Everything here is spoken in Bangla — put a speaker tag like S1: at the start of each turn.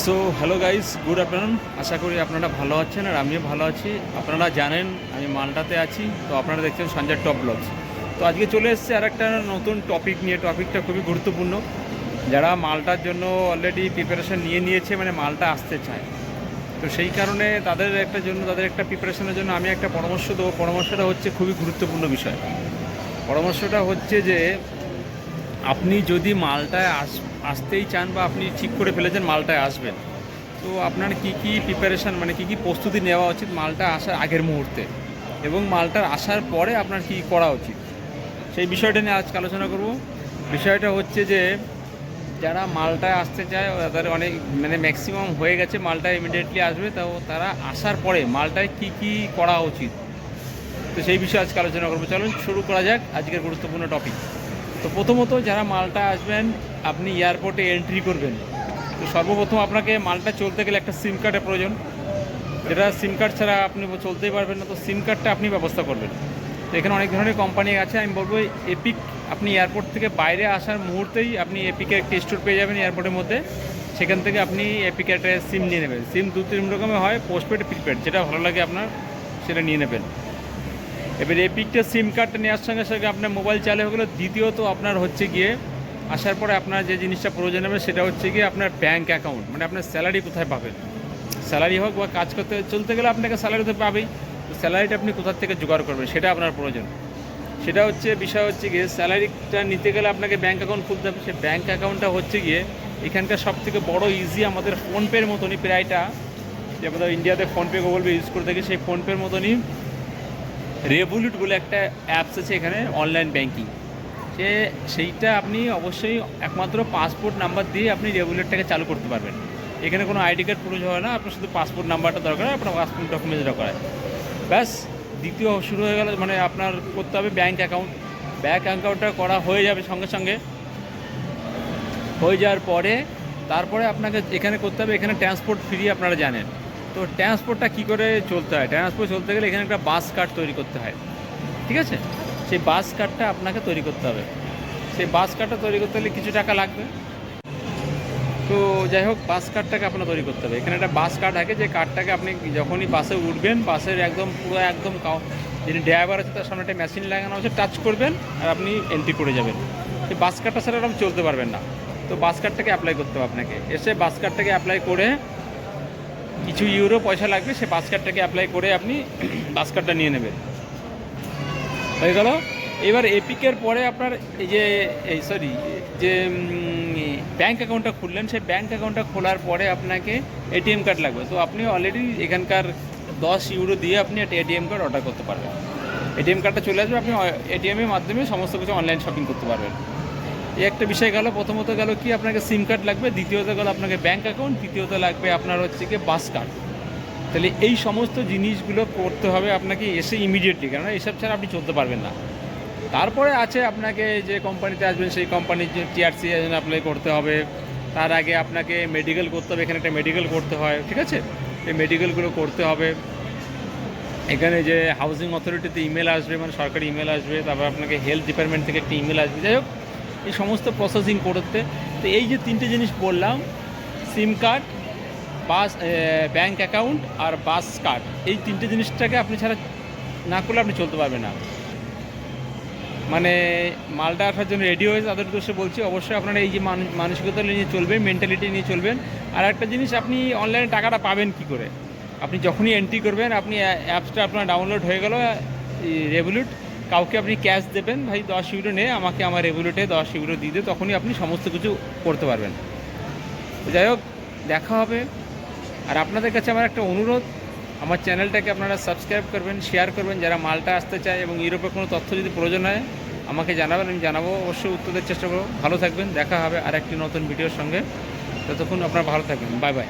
S1: So hello guys good afternoon আশা করি আপনারা ভালো আছেন আর আমিও ভালো আছি। আপনারা জানেন আমি মালটাতে আছি, তো আপনারা দেখছেন সঞ্জয় টপ ব্লগস তো আজকে চলে এসেছে আর একটা নতুন টপিক নিয়ে। টপিকটা খুবই গুরুত্বপূর্ণ। যারা মালটার জন্য অলরেডি প্রিপারেশন নিয়ে নিয়েছে মানে মালটা আসতে চায়। তো সেই কারণে তাদের একটা জন্য, তাদের একটা প্রিপারেশনের জন্য আমি একটা পরামর্শ দেবো। পরামর্শটা হচ্ছে খুবই গুরুত্বপূর্ণ বিষয়। পরামর্শটা হচ্ছে যে, আপনি যদি মালটায় আস আসতেই চান বা আপনি ঠিক করে ফেলেছেন মালটায় আসবেন। তো আপনার কি কি প্রিপারেশান মানে কি কি প্রস্তুতি নেওয়া উচিত মালটা আসার আগের মুহূর্তে? এবং মালটার আসার পরে আপনার কি করা উচিত? সেই বিষয়টা নিয়ে আজকে আলোচনা করব। বিষয়টা হচ্ছে যে, যারা মালটায় আসতে চায়, তাদের অনেক মানে ম্যাক্সিমাম হয়ে গেছে মালটা ইমিডিয়েটলি আসবে। তো তারা আসার পরে মালটায় কি কি করা উচিত? তো সেই বিষয়ে আজকে আলোচনা করব। চলুন শুরু করা যাক আজকের গুরুত্বপূর্ণ টপিক তো প্রথমত যারা মালটা আসবেন আপনি এয়ারপোর্টে এন্ট্রি করবেন। তো সর্বপ্রথম আপনাকে মালটা চলতে গেলে একটা সিম কার্ডের প্রয়োজন। যেটা সিম কার্ড ছাড়া আপনি চলতেই পারবেন না, তো সিম কার্ডটা আপনি ব্যবস্থা করবেন। তো এখানে অনেক ধরনের কোম্পানি আছে, আমি বলব এপিক আপনি এয়ারপোর্ট থেকে বাইরে আসার মুহূর্তেই আপনি এপিকের একটি স্টোর পেয়ে যাবেন এয়ারপোর্টের মধ্যে। সেখান থেকে আপনি এপিকের একটা সিম নিয়ে নেবেন। সিম দু তিন রকমের হয় পোস্টপেড প্রিপেড যেটা ভালো লাগে আপনার, সেটা নিয়ে নেবেন। এবার এপিকটা সিম কার্ডটা নেওয়ার সঙ্গে সঙ্গে আপনার মোবাইল চালু হয়ে গেলো। দ্বিতীয়ত আপনার হচ্ছে গিয়ে আসার পরে আপনার যে জিনিসটা প্রয়োজন হবে সেটা হচ্ছে গিয়ে আপনার ব্যাঙ্ক অ্যাকাউন্ট মানে আপনার স্যালারি কোথায় পাবেন? স্যালারি হোক বা কাজ করতে চলতে গেলে আপনাকে স্যালারি তো পাবেই। তো স্যালারিটা আপনি কোথার থেকে জোগাড় করবেন সেটা আপনার প্রয়োজন। সেটা হচ্ছে বিষয় হচ্ছে গিয়ে স্যালারিটা নিতে গেলে আপনাকে ব্যাঙ্ক অ্যাকাউন্ট খুলতে হবে। সে ব্যাঙ্ক অ্যাকাউন্টটা হচ্ছে গিয়ে এখানকার সব থেকে বড় ইজি আমাদের ফোনপের মতনই প্রায়টা। যে আমাদের ইন্ডিয়াতে ফোনপে গুগল পে ইউজ করে থাকি, সেই ফোনপের মতনই রেভলিউট বলে একটা অ্যাপস আছে এখানে অনলাইন ব্যাঙ্কিং সে সেইটা আপনি অবশ্যই একমাত্র পাসপোর্ট নাম্বার দিয়ে আপনি রেগুলেটটাকে চালু করতে পারবেন। এখানে কোনো আইডি কার্ড প্রয়োজন হয় না, আপনার শুধু পাসপোর্ট নাম্বারটা দরকার হয়, আপনার পাসপোর্ট ডকুমেন্টস দরকার ব্যাস, দ্বিতীয় শুরু হয়ে গেল মানে আপনার করতে হবে ব্যাঙ্ক অ্যাকাউন্ট ব্যাঙ্ক অ্যাকাউন্টটা করা হয়ে যাবে সঙ্গে সঙ্গে। হয়ে যাওয়ার পরে, তারপরে আপনাকে এখানে করতে হবে, এখানে ট্রান্সপোর্ট ফ্রি আপনারা জানেন। তো ট্রান্সপোর্টটা কী করে চলতে হয়? ট্রান্সপোর্ট চলতে গেলে এখানে একটা বাস কার্ড তৈরি করতে হয়। ঠিক আছে? সেই বাস কার্ডটা আপনাকে তৈরি করতে হবে। সেই বাস কার্ডটা তৈরি করতে হলে কিছু টাকা লাগবে। তো যাই হোক, বাস কার্ডটাকে আপনার তৈরি করতে হবে। এখানে একটা বাস কার্ড থাকে, যে কার্ডটাকে আপনি যখনই বাসে উঠবেন, বাসের একদম পুরো একদম যিনি ড্রাইভার আছে, তার সামনে একটা মেশিন লাগানো আছে টাচ করবেন আর আপনি এন্ট্রি করে যাবেন। সেই বাস কার্ডটা ছাড়া আপনি চলতে পারবেন না। তো বাস কার্ডটাকে অ্যাপ্লাই করতে হবে আপনাকে। এসে বাস কার্ডটাকে অ্যাপ্লাই করে কিছু ইউরো পয়সা লাগবে, সে বাস কার্ডটাকে অ্যাপ্লাই করে আপনি বাস কার্ডটা নিয়ে নেবেন। হয়ে গেল। এবার এপিকের পরে আপনার এই যে, এই সরি যে ব্যাঙ্ক অ্যাকাউন্টটা খুললেন, সেই ব্যাঙ্ক অ্যাকাউন্টটা খোলার পরে আপনাকে এটিএম কার্ড লাগবে। তো আপনি অলরেডি এখানকার দশ ইউরো দিয়ে আপনি একটা এটিএম কার্ড অর্ডার করতে পারবেন। এটিএম কার্ডটা চলে আসবে, আপনি এটিএমের মাধ্যমে সমস্ত কিছু অনলাইন শপিং করতে পারবেন। এই একটা বিষয় গেল, প্রথমত গেল কি, আপনাকে সিম কার্ড লাগবে, দ্বিতীয়ত গেল আপনাকে ব্যাঙ্ক অ্যাকাউন্ট তৃতীয়ত লাগবে আপনার হচ্ছে কি বাস কার্ড তাহলে এই সমস্ত জিনিসগুলো করতে হবে আপনাকে এসে ইমিডিয়েটলি কেননা এসব ছাড়া আপনি চলতে পারবেন না। তারপরে আছে আপনাকে যে কোম্পানিতে আসবেন, সেই কোম্পানির যে টিআরসি অ্যাপ্লাই করতে হবে। তার আগে আপনাকে মেডিকেল করতে হবে, এখানে একটা মেডিকেল করতে হয়, ঠিক আছে? এই মেডিকেলগুলো করতে হবে। এখানে যে হাউজিং অথরিটিতে ইমেল আসবে মানে সরকারি ইমেল আসবে, তারপর আপনাকে হেলথ ডিপার্টমেন্ট থেকে একটা ইমেল আসবে। যাই হোক, এই সমস্ত প্রসেসিং করতে। তো এই যে তিনটে জিনিস বললাম SIM card bus bank account আর বাস কার্ড এই তিনটে জিনিসটাকে আপনি ছাড়া না করলে আপনি চলতে পারবেন না। মানে মালটা আসার জন্য রেডি হয়ে তাদের উদ্দেশ্যে বলছি, অবশ্যই আপনারা এই যে মান- মানসিকতা নিয়ে চলবেন মেন্টালিটি নিয়ে চলবেন। আর একটা জিনিস, আপনি অনলাইনে টাকাটা পাবেন কি করে? আপনি যখনই এন্ট্রি করবেন, আপনি অ্যাপসটা আপনার ডাউনলোড হয়ে গেল রেভলিউট কাউকে আপনি ক্যাশ দেবেন, ভাই দশ ইউরো নে, আমাকে আমার রেভলিউটে দশ ইউরো দিয়ে দে, তখনই আপনি সমস্ত কিছু করতে পারবেন। যাই হোক, দেখা হবে। আর আপনাদের কাছে আমার একটা অনুরোধ, আমার চ্যানেলটাকে আপনারা সাবস্ক্রাইব করবেন শেয়ার করবেন, যারা মালটা আসতে চায় এবং ইউরোপে কোনো তথ্য যদি প্রয়োজন হয়, আমাকে জানাবেন, আমি জানাব, অবশ্যই উত্তরের চেষ্টা করব। ভালো থাকবেন, দেখা হবে আর একটি নতুন ভিডিওর সঙ্গে। ততক্ষণ আপনারা ভালো থাকবেন। Bye bye